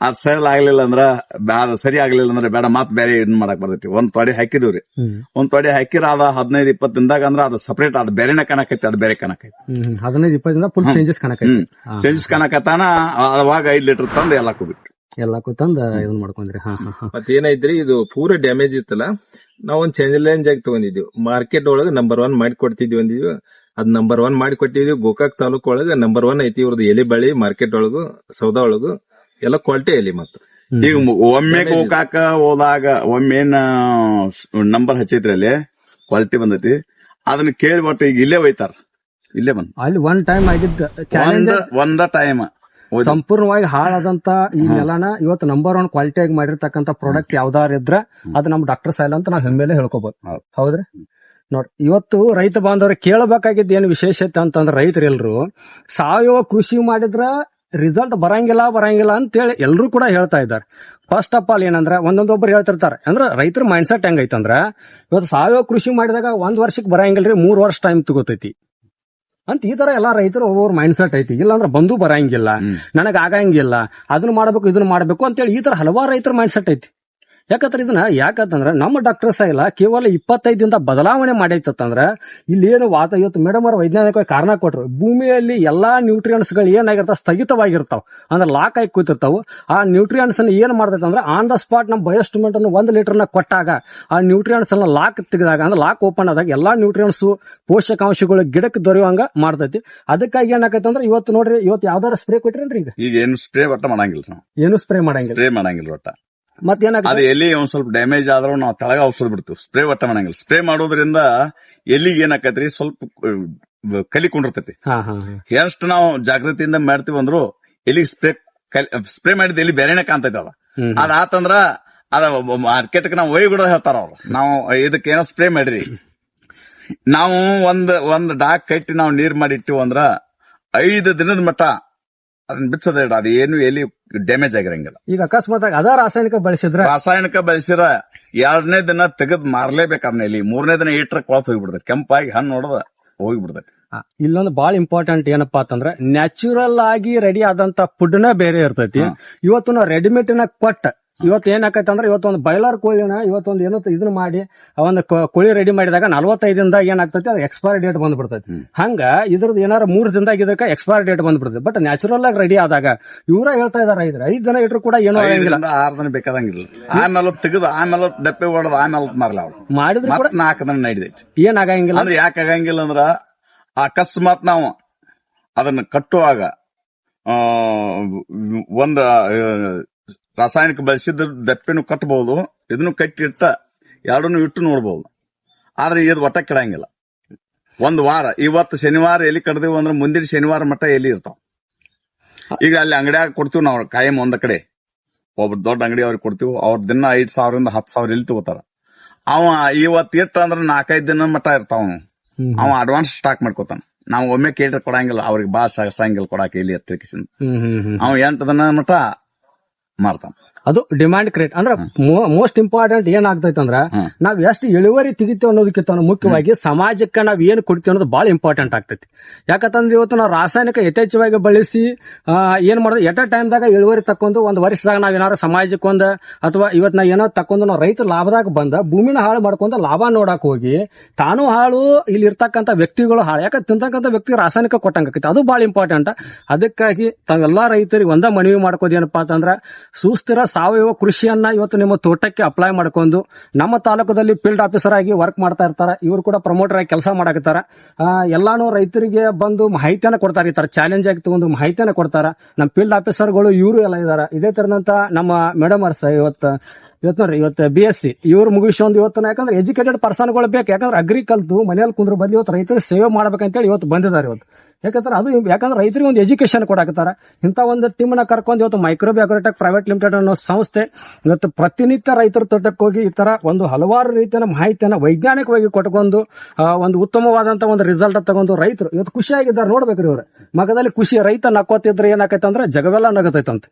ಅದ್ ಸರಿ ಆಗ್ಲಿಲ್ಲ ಅಂದ್ರ ಬ್ಯಾಡ ಸರಿ ಆಗ್ಲಿಲ್ಲ ಅಂದ್ರೆ ಬೇಡ ಮತ್ ಬೇರೆ ಇದನ್ ಮಾಡಕ್ ಬರ್ತೈತಿ. ಒಂದ್ ತೊಡೆ ಹಾಕಿದಿವ್ರಿ ಹ್ಮ್. ಒಂದ್ ತೊಡೆ ಹಾಕಿರ ಅದ ಹದಿನೈದು ಇಪ್ಪತ್ ದಿನದಾಗ ಅಂದ್ರ ಅದು ಸಪರೇಟ್ ಅದ್ ಬೇರೆನೆ ಕಣಕೈತಿ ಅದ್ ಬೇರೆ ಕಣಕೈತಿ ಹದಿನೈದು ಇಪ್ಪತ್ತರಿಂದ ಫುಲ್. ಚೇಂಜಸ್ ಕಾಣಕೈತಿ. ಚೇಂಜಸ್ ಕಾಣಕತ್ತಾನ ಅವಾಗ ಐದ್ ಲೀಟರ್ ತಂದು ಎಲ್ಲ ಕೂಬಿಟ್ಟು ಎಲ್ಲಾ ಕೂತಂದ ಇದನ್ ಮಾಡ್ಕೊಂಡ್ರಿ. ಮತ್ ಏನೈತ್ರಿ ಇದು ಪೂರ ಡ್ಯಾಮೇಜ್ ಇತ್ತಲ್ಲ ನಾವ್ ಒಂದ್ ಚೇಂಜ್ ಲೇಂಜ್ ಆಗಿ ತಗೊಂಡಿದ್ವಿ. ಮಾರ್ಕೆಟ್ ಒಳಗ ನಂಬರ್ ಒನ್ ಮಾಡಿ ಕೊಡ್ತಿದ್ವಿ ಅಂದಿದ್ವಿ. ಅದ್ ನಂಬರ್ ಒನ್ ಮಾಡಿ ಕೊಟ್ಟಿದ್ವಿ ಗೋಕಾಕ್ ತಾಲೂಕ್ ಒಳಗ ನಂಬರ್ ಒನ್ ಐತಿ ಇವ್ರದ್ದು ಎಲಿ ಬಳಿ ಮಾರ್ಕೆಟ್ ಒಳಗು ಸೌದಾ ಒಳಗು ಎಲ್ಲ ಕ್ವಾಲಿಟಿ ಎಲಿ ಮತ್ತ. ಈಗ ಒಮ್ಮೆ ಗೋಕಾಕ ಹೋದಾಗ ಒಮ್ಮೆ ನಂಬರ್ ಹಚ್ಚೈತ್ರಿ ಅಲ್ಲಿ ಕ್ವಾಲಿಟಿ ಬಂದೈತಿ. ಅದನ್ನ ಕೇಳ್ಬಿಟ್ಟು ಈಗ ಇಲ್ಲೇ ಒಯ್ತಾರ. ಇಲ್ಲೇ ಬಂದ್. ಅಲ್ಲಿ ಒನ್ ಟೈಮ್ ಆಗಿದ್ದ ಚಾಲೆಂಜ್ ಒಂದ ಒಂದ ಟೈಮ್ ಸಂಪೂರ್ಣವಾಗಿ ಹಾಳಾದಂತ ಈ ನೆಲನ ಇವತ್ತು ನಂಬರ್ ಒನ್ ಕ್ವಾಲಿಟಿ ಆಗಿ ಮಾಡಿರ್ತಕ್ಕಂತ ಪ್ರಾಡಕ್ಟ್ ಯಾವ್ದಾರ ಇದ್ರ ಅದು ನಮ್ ಡಾಕ್ಟರ್ ಸೈಲ್ ಅಂತ ನಾವ್ ಹೆಮ್ಮೆಲೆ ಹೇಳ್ಕೋಬಹುದು ಹೌದು. ಹೌದ್ರಿ? ನೋಡ್ರಿ ಇವತ್ತು ರೈತ ಬಾಂಧವರು ಕೇಳಬೇಕಾಗಿದ್ದು ಏನು ವಿಶೇಷತೆ ಅಂತಂದ್ರೆ ರೈತರೆಲ್ಲರೂ ಸಾವಯವ ಕೃಷಿ ಮಾಡಿದ್ರ ರಿಸಲ್ಟ್ ಬರಂಗಿಲ್ಲ ಬರಂಗಿಲ್ಲ ಅಂತೇಳಿ ಎಲ್ಲರೂ ಕೂಡ ಹೇಳ್ತಾ ಇದ್ದಾರೆ. ಫಸ್ಟ್ ಆಫ್ ಆಲ್ ಏನಂದ್ರೆ ಒಂದೊಂದೊಬ್ರು ಹೇಳ್ತಿರ್ತಾರೆ. ಅಂದ್ರೆ ರೈತರ ಮೈಂಡ್ ಸೆಟ್ ಹೆಂಗೈತಂದ್ರ ಇವತ್ತು ಸಾವಯವ ಕೃಷಿ ಮಾಡಿದಾಗ ಒಂದ್ ವರ್ಷಕ್ಕೆ ಬರಂಗಿಲ್ರಿ ಮೂರ್ ವರ್ಷ ಟೈಮ್ ತಗೋತೈತಿ. ಅಂತ ಈ ತರ ಎಲ್ಲಾ ರೈತರು ಒಬ್ಬೊಬ್ರು ಮೈಂಡ್ ಸೆಟ್ ಐತಿ. ಇಲ್ಲಾಂದ್ರೆ ಬಂದು ಬರಂಗಿಲ್ಲ ನನಗ ನನಗ್ ಆಗಂಗಿಲ್ಲ ಅದನ್ನ ಮಾಡ್ಬೇಕು ಇದನ್ನ ಮಾಡ್ಬೇಕು ಅಂತೇಳಿ ಈ ತರ ಹಲವಾರು ರೈತರ ಮೈಂಡ್ ಸೆಟ್ ಐತಿ. ಯಾಕಂದ್ರೆ ಇದನ್ನ ಯಾಕಂತಂದ್ರ ನಮ್ಮ ಡಾಕ್ಟರ್ ಇಲ್ಲ ಕೇವಲ ಇಪ್ಪತ್ತೈದಿಂದ ಬದಲಾವಣೆ ಮಾಡೈತಂದ್ರ ಇಲ್ಲಿ ಏನು ವಾತ ಇವತ್ತು ಮೇಡಮ್ ಅವರು ವೈಜ್ಞಾನಿಕವಾಗಿ ಕಾರಣ ಕೊಟ್ರು. ಭೂಮಿಯಲ್ಲಿ ಎಲ್ಲಾ ನ್ಯೂಟ್ರಿಯನ್ಸ್ಗಳು ಏನಾಗಿರ್ತಾವ? ಸ್ಥಗಿತವಾಗಿರ್ತಾವ. ಅಂದ್ರೆ ಲಾಕ್ ಆಗಿ ಕೂತಿರ್ತಾವ. ಆ ನ್ಯೂಟ್ರಿಯನ್ಸ್ ಅನ್ನ ಏನ್ ಮಾಡ್ತೈತೆ ಅಂದ್ರೆ ಆನ್ ದ ಸ್ಪಾಟ್ ನಮ್ಮ ಬಯೋಸ್ಟಿಮೆಂಟ್ ಅನ್ನು ಒಂದ್ ಲೀಟರ್ನ ಕೊಟ್ಟಾಗ ಆ ನ್ಯೂಟ್ರಿಯನ್ಸ್ ಅನ್ನ ಲಾಕ್ ತೆಗೆದಾಗ ಅಂದ್ರೆ ಲಾಕ್ ಓಪನ್ ಆದಾಗ ಎಲ್ಲಾ ನ್ಯೂಟ್ರಿಯನ್ಸ್ ಪೋಷಕಾಂಶಗಳು ಗಿಡಕ್ಕೆ ದೊರೆಯುವಂಗ ಮಾಡ್ತೈತಿ. ಅದಕ್ಕಾಗಿ ಏನಾಗೈತೆ ಅಂದ್ರೆ ಇವತ್ತು ನೋಡ್ರಿ ಇವತ್ತು ಯಾವ್ದಾರ ಸ್ಪ್ರೇ ಕೊಟ್ಟಿರೇನ್ರಿ ಈಗ? ಈಗ ಏನು ಸ್ಪ್ರೇ ಒಟ್ಟ ಮಾಡಂಗಿಲ್ಲ ನಾವು. ಏನು ಸ್ಪ್ರೇ ಮಾಡಂಗಿಲ್ಲ? ಸ್ಪ್ರೇ ಮಾಡಂಗಿಲ್ಲ ಒಟ್ಟ. ಅದು ಎಲ್ಲಿ ಒಂದ್ ಸ್ವಲ್ಪ ಡ್ಯಾಮೇಜ್ ಆದ್ರೂ ನಾವು ತಳಗ ಔಷಧ ಬಿಡ್ತೀವಿ. ಸ್ಪ್ರೇ ಒಟ್ಟ ಮಾಡಂಗಿಲ್ಲ ಸ್ಪ್ರೇ ಮಾಡೋದ್ರಿಂದ ಎಲ್ಲಿಗೆ ಏನಾಕತ್ರಿ? ಸ್ವಲ್ಪ ಕಲಿ ಕುಂಡಿರ್ತೈತಿ. ಎಷ್ಟು ನಾವು ಜಾಗೃತಿಯಿಂದ ಮಾಡ್ತೀವಿ ಅಂದ್ರು ಎಲ್ಲಿಗೆ ಸ್ಪ್ರೇ ಸ್ಪ್ರೇ ಮಾಡಿದ ಎಲ್ಲಿ ಬೇರೆನೆ ಕಾಣ್ತೈತಿ ಅದ. ಅದಾತಂದ್ರ ಅದ ಮಾರ್ಕೆಟ್ ನಾವು ಒಯ್ ಬಿಡೋದು ಹೇಳ್ತಾರ ಅವ್ರು. ನಾವು ಇದಕ್ಕೆ ಏನೋ ಸ್ಪ್ರೇ ಮಾಡ್ರಿ. ನಾವು ಒಂದ್ ಒಂದ್ ಡಾಕ್ ಕಟ್ಟಿ ನಾವು ನೀರ್ ಮಾಡಿ ಇಟ್ಟಿವಂದ್ರ ಐದು ದಿನದ ಮಟ್ಟ ಅದನ್ನ ಬಿಚ್ಚದ ಅದು ಏನು ಎಲ್ಲಿ ಡ್ಯಾಮೇಜ್ ಆಗಿರಂಗಿಲ್ಲ. ಈಗ ಅಕಸ್ಮಾತ್ ಆಗಿ ಅದ ರಾಸಾಯನಿಕ ಬಳಸಿದ್ರ? ರಾಸಾಯನಿಕ ಬಳಸಿರ ಎರಡನೇ ದಿನ ತೆಗೆದ್ ಮಾರ್ಲೇಬೇಕು ಅದನ್ನ ಎಲ್ಲಿ. ಮೂರನೇ ದಿನ ಇಟ್ರ ಕೊಳತ್ ಹೋಗ್ಬಿಡ್ತೈತಿ. ಕೆಂಪಾಗಿ ಹಣ್ಣು ನೋಡದ ಹೋಗ್ಬಿಡ್ತೈತಿ. ಇಲ್ಲೊಂದು ಬಹಳ ಇಂಪಾರ್ಟೆಂಟ್ ಏನಪ್ಪಾ ಅಂತಂದ್ರೆ ನ್ಯಾಚುರಲ್ ಆಗಿ ರೆಡಿ ಆದಂತ ಫುಡ್ನ ಬೇರೆ ಇರ್ತೈತಿ. ಇವತ್ತು ನಾವು ರೆಡಿಮೇಡ್ನ ಕೊಟ್ಟ ಇವತ್ತು ಏನಾಕೈತೆ ಅಂದ್ರೆ ಇವತ್ತು ಒಂದು ಬೈಲರ್ ಕೋಳಿನ ಇವತ್ತೊಂದು ಏನೋ ಇದನ್ನ ಮಾಡಿ ಆ ಒಂದು ಕೋಳಿ ರೆಡಿ ಮಾಡಿದಾಗ ನಲವತ್ತೈದಿಂದ ಏನಾಗ್ತೈತಿ ಅದು ಎಕ್ಸ್ಪೈರ್ ಡೇಟ್ ಬಂದ್ಬಿಡ್ತೈತಿ. ಹಂಗ ಇದ್ರದ್ದು ಏನಾರ ಮೂರ್ ದಿನದಾಗ ಇದಕ್ಕೆ ಎಕ್ಸ್ಪೈರ್ ಡೇಟ್ ಬಂದ್ಬಿಡ್ತೈತಿ. ಬಟ್ ನ್ಯಾಚುರಲ್ ಆಗಿ ರೆಡಿ ಆದಾಗ ಇವರ ಹೇಳ್ತಾ ಇದಾರೆ ಐದ್ರ ಐದ್ ದಿನ ಇಟ್ರು ಕೂಡ ಏನೋ ಆಗಂಗಿಲ್ಲ. ಆರು ದಿನ ಬೇಕಾದಂಗಿಲ್ಲ. ಆಮೇಲೆ ತೆಗೆದು ಆಮೇಲೆ ಡಪ್ಪೆ ಹೊಡೆದು ಆಮೇಲೆ ಮಾರಲ್ಲ ಅವ್ರು ಮಾಡಿದ್ರು ಕೂಡ ನಾಲ್ಕು ದಿನ ನಡೆದೈತಿ. ಏನಾಗಂಗಿಲ್ಲ ಅಂದ್ರೆ ಯಾಕೆ ಆಗಂಗಿಲ್ಲ ಅಂದ್ರ ಅಕಸ್ಮಾತ್ ನಾವು ಅದನ್ನ ಕಟ್ಟುವಾಗ ಒಂದ ಆ, ರಾಸಾಯನಿಕ ಬಳಸಿದ ದಪ್ಪೆನು ಕಟ್ಟಬಹುದು ಇದನ್ನು ಕಟ್ಟಿಟ್ಟ ಎರಡನ್ನು ಇಟ್ಟು ನೋಡಬಹುದು ಆದ್ರೆ ಇದು ಒಟ್ಟ ಕೆಡಂಗಿಲ್ಲ. ಒಂದ್ ವಾರ ಇವತ್ತು ಶನಿವಾರ ಎಲ್ಲಿ ಕಡ್ದೇವು ಅಂದ್ರೆ ಮುಂದಿನ ಶನಿವಾರ ಮಟ್ಟ ಎಲ್ಲಿ ಇರ್ತಾವ. ಈಗ ಅಲ್ಲಿ ಅಂಗಡಿಯಾಗ ಕೊಡ್ತೀವಿ ನಾವು ಕಾಯಂ ಒಂದ ಕಡೆ. ಒಬ್ಬ ದೊಡ್ಡ ಅಂಗಡಿ ಅವ್ರಿಗೆ ಕೊಡ್ತೀವಿ ಅವ್ರ ದಿನ ಐದ್ ಸಾವಿರದಿಂದ ಹತ್ತು ಸಾವಿರ ಎಲ್ಲಿ ತಗೋತಾರ. ಅವ ಇವತ್ತು ಇಟ್ಟ ಅಂದ್ರೆ ನಾಲ್ಕೈದು ದಿನ ಮಟ್ಟ ಇರ್ತಾವ. ಅವ ಅಡ್ವಾನ್ಸ್ ಸ್ಟಾಕ್ ಮಾಡ್ಕೊತಾನ. ನಾವು ಒಮ್ಮೆ ಕೇಳಿದ್ರೆ ಕೊಡಂಗಿಲ್ಲ ಅವ್ರಿಗೆ ಬಾ ಸಾಂಗಿಲ್ ಕೊಡಾಕ ಇಲ್ಲಿ ಹ್ಮ್. ಅವ ಎಂಟು ದಿನ ಮಟ್ಟ مرضى. ಅದು ಡಿಮ್ಯಾಂಡ್ ಕ್ರಿಯೇಟ್ ಅಂದ್ರೆ ಮೋಸ್ಟ್ ಇಂಪಾರ್ಟೆಂಟ್ ಏನಾಗ್ತೈತೆ ಅಂದ್ರೆ. ನಾವ್ ಎಷ್ಟು ಇಳುವರಿ ತೆಗಿತೇವೆ ಅನ್ನೋದಕ್ಕಿಂತ ಮುಖ್ಯವಾಗಿ ಸಮಾಜಕ್ಕೆ ನಾವ್ ಏನ್ ಕೊಡ್ತೀವಿ ಅನ್ನೋದು ಬಹಳ ಇಂಪಾರ್ಟೆಂಟ್ ಆಗ್ತೈತಿ. ಯಾಕಂತಂದ್ರೆ ಇವತ್ತು ನಾವು ರಾಸಾಯನಿಕ ಯಥೇಚ್ಛವಾಗಿ ಬಳಸಿ ಏನ್ ಮಾಡೋದು? ಎಟ್ ಅ ಟೈಮ್ದಾಗ ಇಳುವರಿ ತಕ್ಕೊಂಡು ಒಂದ್ ವರ್ಷದಾಗ ನಾವ್ ಏನಾರ ಸಮಾಜಕ್ಕೆ ಒಂದ್ ಅಥವಾ ಇವತ್ ನಾವ್ ಏನೋ ತಕ್ಕೊಂಡು ನಾವು ರೈತ ಲಾಭದಾಗ ಬಂದ ಭೂಮಿನ ಹಾಳು ಮಾಡ್ಕೊಂಡ ಲಾಭ ನೋಡಕ್ ಹೋಗಿ ತಾನು ಹಾಳು ಇಲ್ಲಿ ಇರ್ತಕ್ಕಂಥ ವ್ಯಕ್ತಿಗಳು ಹಾಳು. ಯಾಕಂದ್ರೆ ತಿಂತಕ್ಕಂಥ ವ್ಯಕ್ತಿ ರಾಸಾಯನಿಕ ಕೊಟ್ಟಂಗೈತಿ ಅದು ಬಹಳ ಇಂಪಾರ್ಟೆಂಟ್ ಅದಕ್ಕಾಗಿ ತಾವೆಲ್ಲಾ ರೈತರಿಗೆ ಒಂದ ಮನವಿ ಮಾಡ್ಕೋದೇನಪ್ಪಾ ಅಂತಂದ್ರ ಸುಸ್ಥಿರ ಸಾವಯವ ಕೃಷಿಯನ್ನ ಇವತ್ತು ನಿಮ್ಮ ತೋಟಕ್ಕೆ ಅಪ್ಲೈ ಮಾಡ್ಕೊಂಡು ನಮ್ಮ ತಾಲೂಕದಲ್ಲಿ ಫೀಲ್ಡ್ ಆಫೀಸರ್ ಆಗಿ ವರ್ಕ್ ಮಾಡ್ತಾ ಇರ್ತಾರೆ. ಇವರು ಕೂಡ ಪ್ರಮೋಟರ್ ಆಗಿ ಕೆಲಸ ಮಾಡಾಕತ್ತಾರ. ಎಲ್ಲಾನು ರೈತರಿಗೆ ಬಂದು ಮಾಹಿತಿಯನ್ನ ಕೊಡ್ತಾರ. ಈ ತರ ಚಾಲೆಂಜ್ ಆಗಿ ತಗೊಂಡು ಮಾಹಿತಿಯನ್ನು ಕೊಡ್ತಾರ. ನಮ್ಮ ಫೀಲ್ಡ್ ಆಫೀಸರ್ಗಳು ಇವರು ಎಲ್ಲ ಇದಾರ. ಇದೇ ತರದಂತ ನಮ್ಮ ಮೇಡಮ್ ಅರ್ಸ ಇವತ್ತು ಇವತ್ತು ನೋಡ್ರಿ, ಇವತ್ತು ಬಿ ಎಸ್ ಸಿ ಇವ್ರು ಮುಗಿಸ್ಕೊಂಡು ಇವತ್ತು ಯಾಕಂದ್ರೆ ಎಜುಕೇಟೆಡ್ ಪರ್ಸನ್ಗಳು ಬೇಕು. ಯಾಕಂದ್ರೆ ಅಗ್ರಿ ಮನೆಯಲ್ಲಿ ಕುಂದ್ರ ಬಂದು ಇವತ್ತು ರೈತರಿಗೆ ಸೇವೆ ಮಾಡ್ಬೇಕಂತೇಳಿ ಇವತ್ತು ಬಂದಿದ್ದಾರೆ ಇವತ್ತು. ಯಾಕಂದ್ರೆ ಅದು ಯಾಕಂದ್ರೆ ರೈತರಿಗೆ ಒಂದು ಎಜುಕೇಶನ್ ಕೊಡಾಕತ್ತಾರ. ಇಂಥ ಒಂದು ಟೀಮ್ನ ಕರ್ಕೊಂಡು ಇವತ್ತು ಮೈಕ್ರೋ ಅಗ್ರೋಟೆಕ್ ಪ್ರೈವೇಟ್ ಲಿಮಿಟೆಡ್ ಅನ್ನೋ ಸಂಸ್ಥೆ ಇವತ್ತು ಪ್ರತಿನಿತ್ಯ ರೈತರ ತೋಟಕ್ಕೆ ಹೋಗಿ ಈ ತರ ಒಂದು ಹಲವಾರು ರೀತಿಯ ಮಾಹಿತಿಯನ್ನು ವೈಜ್ಞಾನಿಕವಾಗಿ ಕೊಟ್ಕೊಂಡು ಒಂದು ಉತ್ತಮವಾದಂತ ಒಂದು ರಿಸಲ್ಟ್ ತಗೊಂಡು ರೈತರು ಇವತ್ತು ಖುಷಿಯಾಗಿದ್ದಾರೆ. ನೋಡ್ಬೇಕ್ರಿ ಇವ್ರು. ಮಗದಲ್ಲಿ ಖುಷಿ ರೈತ ನಕ್ಕೋತಿದ್ರೆ ಏನಾಕೈತೆ ಅಂದ್ರೆ ಜಗವೆಲ್ಲ ನಗತೈತಂತೆ.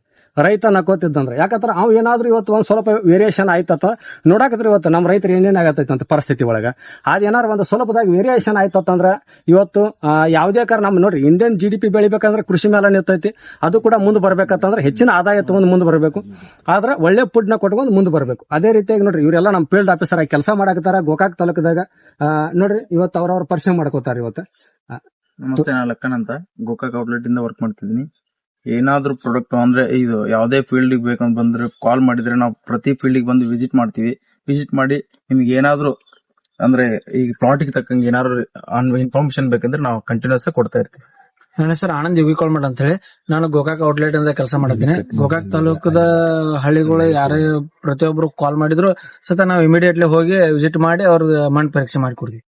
ರೈತ ನಕ್ಕೋತಿದ್ದಂದ್ರೆ ಯಾಕಂದ್ರೆ ಅವ್ ಏನಾದ್ರೂ ಇವತ್ತು ಒಂದ್ ಸ್ವಲ್ಪ ವೇರಿಯೇಷನ್ ಆಯ್ತತ್ತ ನೋಡಾಕತ್ರಿ ಇವತ್ತು ನಮ್ಮ ರೈತರು ಏನೇನ್ ಆಗತ್ತೈತೆ ಅಂತ ಪರಿಸ್ಥಿತಿ ಒಳಗ. ಅದೇನಾರು ಒಂದು ಸ್ವಲ್ಪದಾಗ ವೇರಿಯೇಷನ್ ಆಯ್ತತ್ತಂದ್ರೆ ಇವತ್ತು ಯಾವುದೇ ಕಾರಣ ನಮ್ಮ ನೋಡ್ರಿ ಇಂಡಿಯನ್ ಜಿ ಡಿ ಪಿ ಬೆಳಿಬೇಕಂದ್ರೆ ಕೃಷಿ ಮೇಲೆ ನಿಂತೈತಿ. ಅದು ಕೂಡ ಮುಂದೆ ಬರ್ಬೇಕಂತಂದ್ರೆ ಹೆಚ್ಚಿನ ಆದಾಯ ತಗೊಂಡು ಮುಂದೆ ಬರಬೇಕು. ಆದ್ರೆ ಒಳ್ಳೆ ಫುಡ್ನ ಕೊಟ್ಕೊಂಡು ಮುಂದೆ ಬರಬೇಕು. ಅದೇ ರೀತಿಯಾಗಿ ನೋಡ್ರಿ, ಇವರೆಲ್ಲ ನಮ್ಮ ಫೀಲ್ಡ್ ಆಫೀಸರ್ ಆಗಿ ಕೆಲಸ ಮಾಡಾಕತ್ತಾರ, ಗೋಕಾಕ್ ತಾಲೂಕದಾಗ. ನೋಡ್ರಿ, ಇವತ್ತು ಅವ್ರವ್ರ ಪರಿಚಯ ಮಾಡ್ಕೋತಾರ ಇವತ್ತು. ನಮಸ್ತೆ ನಾನು ಲಕ್ಕನ್ ಅಂತ ಗೋಕಾಕ್ ಔಟ್ಲೆಟ್ ಇಂದ ವರ್ಕ್ ಮಾಡ್ತಿದ್ದೀನಿ. ಏನಾದ್ರೂ ಪ್ರಾಡಕ್ಟ್ ಅಂದ್ರೆ ಇದು ಯಾವುದೇ ಫೀಲ್ಡ್ ಬೇಕಂತ ಬಂದ್ರೆ ಕಾಲ್ ಮಾಡಿದ್ರೆ ನಾವು ಪ್ರತಿ ಫೀಲ್ಡ್ ಬಂದು ವಿಸಿಟ್ ಮಾಡ್ತೀವಿ. ವಿಸಿಟ್ ಮಾಡಿ ನಿಮ್ಗೆ ಏನಾದ್ರು ಅಂದ್ರೆ ಈಗ ಪ್ಲಾಟಿಗೆ ತಕ್ಕಂಗೆ ಏನಾದ್ರು ಇನ್ಫಾರ್ಮೇಶನ್ ಬೇಕಂದ್ರೆ ನಾವು ಕಂಟಿನ್ಯೂಸ್ ಕೊಡ್ತಾ ಇರ್ತೀವಿ. ನನ್ನ ಹೆಸರು ಆನಂದ್ ಯೋಗಿಕೊಳ್ಮಠ ಅಂತ ಹೇಳಿ ನಾನು ಗೋಕಾಕ್ ಔಟ್ಲೆಟ್ ಅಂತ ಕೆಲಸ ಮಾಡಿದ್ದೀನಿ ಗೋಕಾಕ್ ತಾಲೂಕದ ಹಳ್ಳಿಗಳು ಯಾರೇ ಪ್ರತಿಯೊಬ್ರು ಕಾಲ್ ಮಾಡಿದ್ರು ಸತ ನಾವು ಇಮಿಡಿಯೇಟ್ಲಿ ಹೋಗಿ ವಿಸಿಟ್ ಮಾಡಿ ಅವ್ರ ಮಣ್ಣು ಪರೀಕ್ಷೆ ಮಾಡಿಕೊಡ್ತೀವಿ.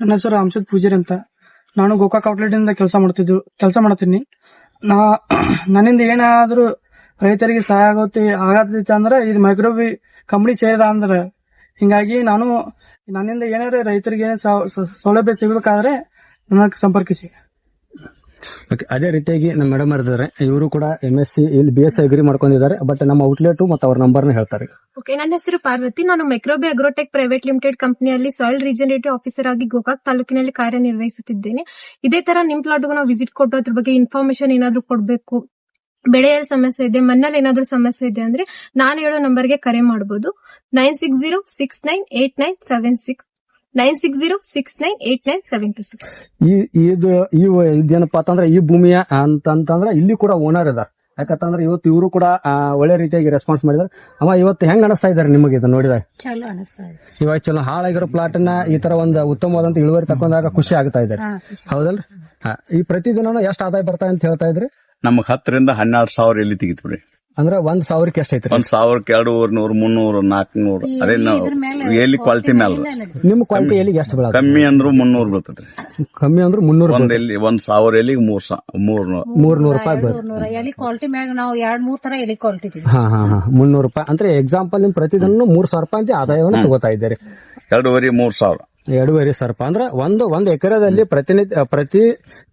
ನನ್ನ ಹೆಸರು ಅಂಶದ್ ಪೂಜಾರಿ ಅಂತ. ನಾನು ಗೋಕಾಕ್ ಔಟ್ಲೆಟ್ ಇಂದ ಕೆಲಸ ಮಾಡ್ತಿದ್ದು ಕೆಲಸ ಮಾಡ್ತೀನಿ. ನಾ ನನ್ನಿಂದ ಏನಾದ್ರೂ ರೈತರಿಗೆ ಸಹಾಯ ಆಗುತ್ತೆ ಆಗತ್ತೈತೆ ಅಂದ್ರೆ ಇದು ಮೈಕ್ರೋ ಕಂಪನಿ ಸೇರಿದ ಅಂದ್ರೆ. ಹಿಂಗಾಗಿ ನಾನು ನನ್ನಿಂದ ಏನಾದ್ರೆ ರೈತರಿಗೆ ಸೌಲಭ್ಯ ಸಿಗಬೇಕಾದ್ರೆ ನನಗೆ ಸಂಪರ್ಕಿಸಿ. ಅದೇ ರೀತಿಯಾಗಿ ನಮ್ಮ ಮೇಡಮ್ ಇದ್ದಾರೆ ಇವರು ಕೂಡ ಎಂ ಎಸ್ ಸಿ ಇಲ್ಲಿ ಬಿ ಎಸ್ ಅಗ್ರಿ ಮಾಡ್ಕೊಂಡಿದ್ದಾರೆ. ಬಟ್ ನಮ್ಮ ಔಟ್ಲೆಟ್ ಮತ್ತು ಅವ್ರ ನಂಬರ್ನ ಹೇಳ್ತಾರೆ ಓಕೆ ನನ್ನ ಹೆಸರು ಪಾರ್ವತಿ. ನಾನು ಮೆಕ್ರೋಬಿ ಅಗ್ರೋಟೆಕ್ ಪ್ರೈವೇಟ್ ಲಿಮಿಟೆಡ್ ಕಂಪನಿಯಲ್ಲಿ ಸಾಯಿಲ್ ರೀಜನರೇಟಿವ್ ಆಫೀಸರ್ ಆಗಿ ಗೋಕಾಕ್ ತಾಲೂಕಿನಲ್ಲಿ ಕಾರ್ಯನಿರ್ವಹಿಸುತ್ತಿದ್ದೇನೆ. ಇದೇ ತರ ನಿಮ್ ಪ್ಲಾಟ್ಗೂ ನಾವು ವಿಸಿಟ್ ಕೊಟ್ಟು ಅದ್ರ ಬಗ್ಗೆ ಇನ್ಫಾರ್ಮೇಶನ್ ಏನಾದ್ರೂ ಕೊಡಬೇಕು. ಬೆಳೆಯಲ್ಲಿ ಸಮಸ್ಯೆ ಇದೆ, ಮಣ್ಣಲ್ಲಿ ಏನಾದ್ರೂ ಸಮಸ್ಯೆ ಇದೆ ಅಂದ್ರೆ ನಾನು ಹೇಳೋ ನಂಬರ್ಗೆ ಕರೆ ಮಾಡಬಹುದು nine six zero six nine eight nine seven six nine six zero six nine eight nine seven two six. ಈ ಇದು ಈ ಇದೇನಪ್ಪ ಅಂತಂದ್ರೆ ಈ ಭೂಮಿಯ ಅಂತಂತಂದ್ರೆ ಇಲ್ಲಿ ಕೂಡ ಓನರ್ ಇದಾರೆ. ಯಾಕಂತಂದ್ರೆ ಇವತ್ತು ಇವರು ಕೂಡ ಆ, ಒಳ್ಳೆ ರೀತಿಯಾಗಿ ರೆಸ್ಪಾನ್ಸ್ ಮಾಡಿದಾರೆ. ಅಮ್ಮ ಇವತ್ತು ಹೆಂಗ್ ಅನಿಸ್ತಾ ಇದಾರೆ ನಿಮಗೆ ಇದು ನೋಡಿದಾಗ ಚಲೋ ಅನಿಸ್ತಾ ಇದೆ. ಇವಾಗ ಚಲೋ ಹಾಳಾಗಿರೋ ಪ್ಲಾಟ್ನ ಈ ತರ ಒಂದು ಉತ್ತಮವಾದಂತ ಇಳುವರಿ ತಕೊಂಡಾಗ ಖುಷಿ ಆಗ್ತಾ ಇದ್ದಾರೆ. ಹೌದಲ್ರಿ? ಹಾ ಈ ಪ್ರತಿದಿನ ಎಷ್ಟು ಆದಾಯ ಬರ್ತಾ ಅಂತ ಹೇಳ್ತಾ ಇದ್ರಿ? ನಮಗ್ ಹತ್ತರಿಂದ ಹನ್ನೆರಡು ಸಾವಿರ ಎಲ್ಲಿ ತೆಗಿತ್ಬಿಡಿ ಅಂದ್ರೆ ಒಂದ್ ಸಾವಿರಕ್ಕೆ ಎಷ್ಟು ಐತ್ರಿ ಒಂದ್ ಸಾವಿರಕ್ಕೆ ಎರಡೂವರೆ ನೂರು ಮುನ್ನೂರು ನಾಲ್ಕನೂರು. ಅದೇ ನಾವು ಎಲ್ಲಿ ಕ್ವಾಲಿಟಿ ಮೇಲೆ ನಿಮ್ಮ ನಿಮ್ ಕ್ವಾಲಿಟಿ ಎಲ್ಲಿಗೆ ಎಷ್ಟು ಬೀಳ ಕಮ್ಮಿ ಅಂದ್ರು ಮುನ್ನೂರು ಬೀಳ್ತದ್ರಿ ಕಮ್ಮಿ ಅಂದ್ರೆ ಮುನ್ನೂರು ಒಂದ್ ಎಲ್ಲಿ ಒಂದ್ ಸಾವಿರ ಎಲ್ಲಿಗೆ ಮೂರ್ ಸಾ ಮೂರ್. ಮೂರ್ ನೂರು ರೂಪಾಯಿ ಬೀಳ ಎಲ್ಲಿ ಎಲಿ ಕ್ವಾಲಿಟಿ ಮ್ಯಾಗ ನಾವು ಎರಡ್ ಮೂರ್ ತರ ಎಲ್ಲಿ ಕ್ವಾಲಿಟಿ ಹಾ ಹಾ ಹಾ. ಮುನ್ನೂರು ರೂಪಾಯಿ. ಅಂದ್ರೆ ಎಕ್ಸಾಂಪಲ್ ನಿಮ್ ಪ್ರತಿದಿನ ಮೂರ್ ಸಾವಿರ ರೂಪಾಯಿ ಅಂತ ಆದಾಯವನ್ನು ತಗೋತಾ ಇದ್ದೀರಿ. ಎರಡೂವರೆ ಮೂರ್ ಸಾವಿರ. ಎರಡೂವರೆ ಸಾವಿರ ರೂಪಾಯಿ ಅಂದ್ರೆ ಒಂದು ಒಂದು ಎಕರೆದಲ್ಲಿ ಪ್ರತಿನಿತ್ಯ ಪ್ರತಿ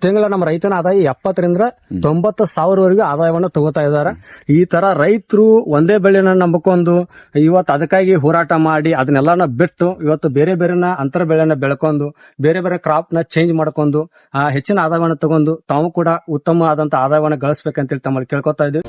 ತಿಂಗಳ ನಮ್ಮ ರೈತನ ಆದಾಯ ಎಪ್ಪತ್ತರಿಂದ ತೊಂಬತ್ತು ಸಾವಿರವರೆಗೂ ಆದಾಯವನ್ನು ತಗೋತಾ ಇದ್ದಾರೆ. ಈ ತರ ರೈತರು ಒಂದೇ ಬೆಳೆನ ನಂಬಿಕೊಂಡು ಇವತ್ತು ಅದಕ್ಕಾಗಿ ಹೋರಾಟ ಮಾಡಿ ಅದನ್ನೆಲ್ಲನ ಬಿಟ್ಟು ಇವತ್ತು ಬೇರೆ ಬೇರೆನ ಅಂತರ ಬೆಳೆನ ಬೆಳ್ಕೊಂಡು ಬೇರೆ ಬೇರೆ ಕ್ರಾಪ್ನ ಚೇಂಜ್ ಮಾಡ್ಕೊಂಡು ಆ ಹೆಚ್ಚಿನ ಆದಾಯವನ್ನು ತಗೊಂಡು ತಾವು ಕೂಡ ಉತ್ತಮ ಆದಂತ ಆದಾಯವನ್ನು ಗಳಿಸ್ಬೇಕಂತೇಳಿ ತಮ್ಮಲ್ಲಿ ಕೇಳ್ಕೊತಾ ಇದ್ದೀವಿ.